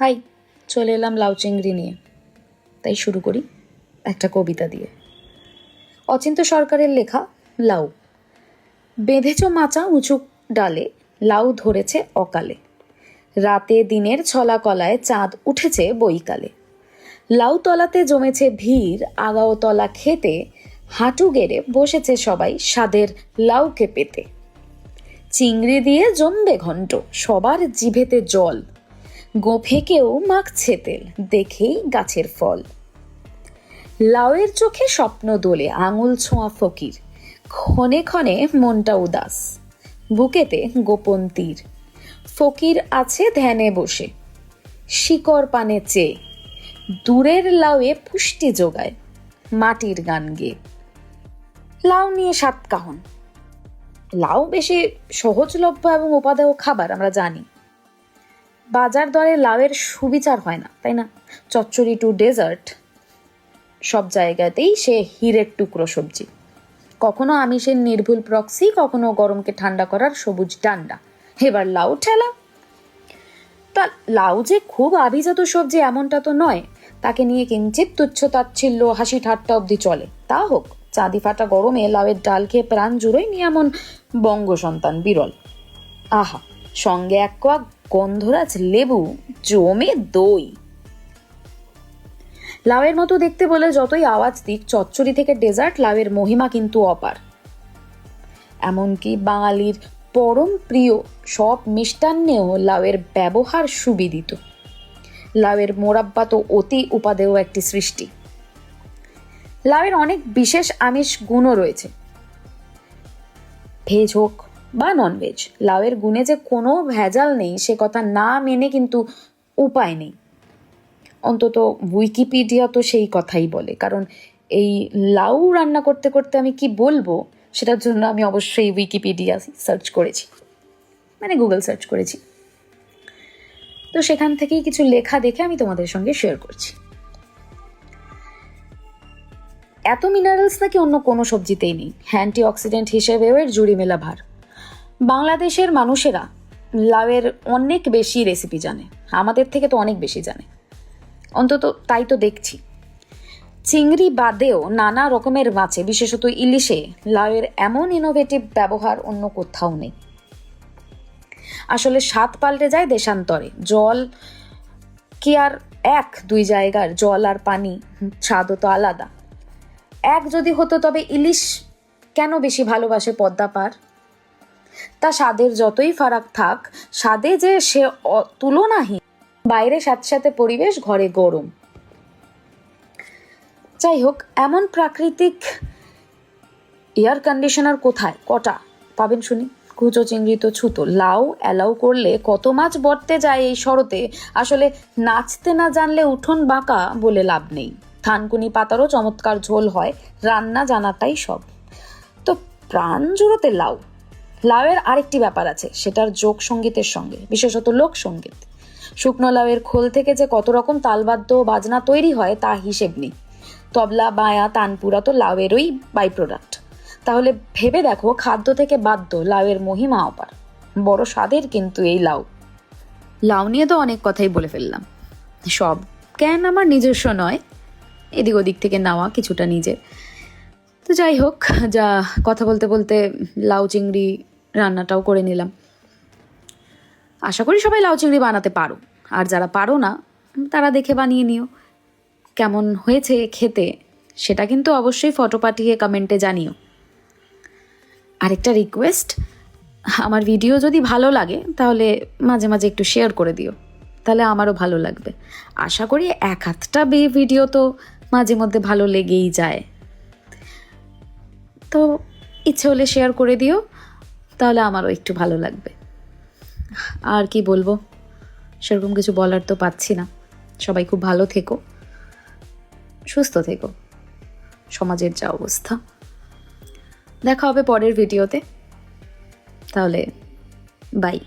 High, চলে এলাম লাউ চিংড়ি নিয়ে। তাই শুরু করি একটা কবিতা দিয়ে। অচিন্ত সরকারের লেখা লাউ। বেঁধেছ মাচা উঁচু ডালে, লাউ ধরেছে অকালে। রাতে দিনের ছলা কলায় চাঁদ উঠেছে বইকালে লাউ তলাতে জমেছে ভিড়, আগাও তলা খেতে হাঁটু গেড়ে বসেছে সবাই স্বাদের লাউকে পেতে। চিংড়ি দিয়ে জমবে ঘন্ট সবার জিভেতে জল। গোফেকেও মাখছে তেল, দেখেই গাছের ফল। লাউয়ের চোখে স্বপ্ন দোলে আঙুল ছোঁয়া ফকির। ক্ষণে ক্ষণে মনটা উদাস, বুকেতে গোপন তীর। ফকির আছে ধ্যানে বসে, শিকড় পানে চেয়ে। দূরের লাউয়ে পুষ্টি যোগায়, মাটির গান গেয়ে। লাউ নিয়ে সাত কাহন। লাউ বেশি সহজলভ্য এবং উপাদেয় খাবার আমরা জানি। বাজার দরে লাউয়ের সুবিচার হয় না, তাই না? চচ্চড়ি টু ডেজার্ট সব জায়গাতেই সে হিরের টুকরো সবজি। কখনো আমিষের নির্ভুল প্রক্সি কখনো গরমকে ঠান্ডা করার সবুজ ডান্ডা। এবার লাউ ঠেলা। তা লাউ যে খুব আভিজাত সবজি এমনটা তো নয়, তাকে নিয়ে কিঞ্চিত তুচ্ছ তাচ্ছিল্য হাসি ঠাট্টা অবধি চলে। তা হোক, চাঁদি ফাটা গরমে লাউয়ের ডাল খেয়ে প্রাণ জুড়োই নিয়ে এমন বঙ্গ সন্তান বিরল। আহা, সঙ্গে এক কোয়া গন্ধরাজ লেবু, জমে দই। লাউয়ের মতো দেখতে বলে যতই আওয়াজ দিক, চচ্চড়ি থেকে ডেজার্ট লাউয়ের মহিমা কিন্তু অপার। এমনকি বাঙালির পরম প্রিয় সব মিষ্টান্নেও লাউয়ের ব্যবহার সুবিদিত। লাউয়ের মোরাব্বা তো অতি উপাদেয় একটি সৃষ্টি। লাউয়ের অনেক বিশেষ আমিষ গুণও রয়েছে। ভেজ হোক বা ননভেজ লাউয়ের গুণে যে কোনো ভেজাল নেই, সে কথা না মেনে কিন্তু উপায় নেই। অন্তত উইকিপিডিয়া তো সেই কথাই বলে, কারণ এই লাউ রান্না করতে করতে আমি কি বলব, সেটার জন্য আমি অবশ্যই উইকিপিডিয়া সার্চ করেছি। মানে গুগল সার্চ করেছি। তো সেখান থেকেই কিছু লেখা দেখে আমি তোমাদের সঙ্গে শেয়ার করছি। এত মিনারেলস নাকি অন্য কোনো সবজিতেই নেই। অ্যান্টি অক্সিডেন্ট হিসেবেও এর জুড়ি মেলা ভার। বাংলাদেশের মানুষেরা লাউয়ের অনেক বেশি রেসিপি জানে। আমাদের থেকে তো অনেক বেশি জানে। অন্তত তাই তো দেখছি। চিংড়ি বাদেও নানা রকমের মাছে, বিশেষত ইলিশে, লাউয়ের এমন ইনোভেটিভ ব্যবহার অন্য কোথাও নেই। আসলে স্বাদ পাল্টে যায় দেশান্তরে। জল কি আর এক দুই জায়গার জল আর পানি? স্বাদও তো আলাদা। এক যদি হতো তবে ইলিশ কেন বেশি ভালোবাসে পদ্মা পার তা স্বাদের যতই ফারাক থাক, স্বাদে যে সে তুলনাহীন। বাইরে সাথে সাথে পরিবেশ ঘরে গরম। যাই হোক এমন প্রাকৃতিক এয়ার কন্ডিশনার কোথায়? কটা? পাবেন শুনি। কুচো, চিংড়ি তো ছুতো। লাউ অ্যালাউ করলে কত মাছ বর্তে যায় এই শরতে? আসলে নাচতে না জানলে উঠোন বাঁকা বলে লাভ নেই। থানকুনি পাতারও চমৎকার ঝোল হয়। রান্না জানাটাই সব। তো প্রাণ জুড়োতে লাউ। লাউয়ের আরেকটি ব্যাপার আছে, সেটার যোগ সঙ্গীতের সঙ্গে, বিশেষত লোকসঙ্গীত শুকনো লাউয়ের খোল থেকে যে কত রকম তালবাদ্য বাজনা তৈরি হয়, তা হিসেব নেই। তবলা, বায়া, তানপুরা তো লাউয়েরই বাই প্রোডাক্ট তাহলে ভেবে দেখো, খাদ্য থেকে বাদ্য লাউয়ের মহিমা অপার। বড় স্বাদের কিন্তু এই লাউ। লাউ নিয়ে তো অনেক কথাই বলে ফেললাম। সব জ্ঞান আমার নিজস্ব নয়। এদিক ওদিক থেকে নেওয়া কিছুটা নিজের। তো যাই হোক, যা কথা বলতে বলতে লাউ চিংড়ি রান্নাটাও করে নিলাম। আশা করি সবাই লাউ চিংড়ি বানাতে পারো। আর যারা পারো না, তারা দেখে বানিয়ে নিও। কেমন হয়েছে খেতে, সেটা কিন্তু অবশ্যই ফটো পাঠিয়ে কমেন্টে জানিও। আরেকটা রিকোয়েস্ট আমার ভিডিও যদি ভালো লাগে, তাহলে মাঝে মাঝে একটু শেয়ার করে দিও। তাহলে আমারও ভালো লাগবে। আশা করি এক হাতটা ভিডিও তো মাঝে মধ্যে ভালো লেগেই যায়। তো ইচ্ছে হলে শেয়ার করে দিও, তাহলে আমারও একটু ভালো লাগবে। আর কি বলব, সেরকম কিছু বলার তো পাচ্ছি না। সবাই খুব ভালো থেকো, সুস্থ থেকো, সমাজের যা অবস্থা। দেখা হবে পরের ভিডিওতে তাহলে বাই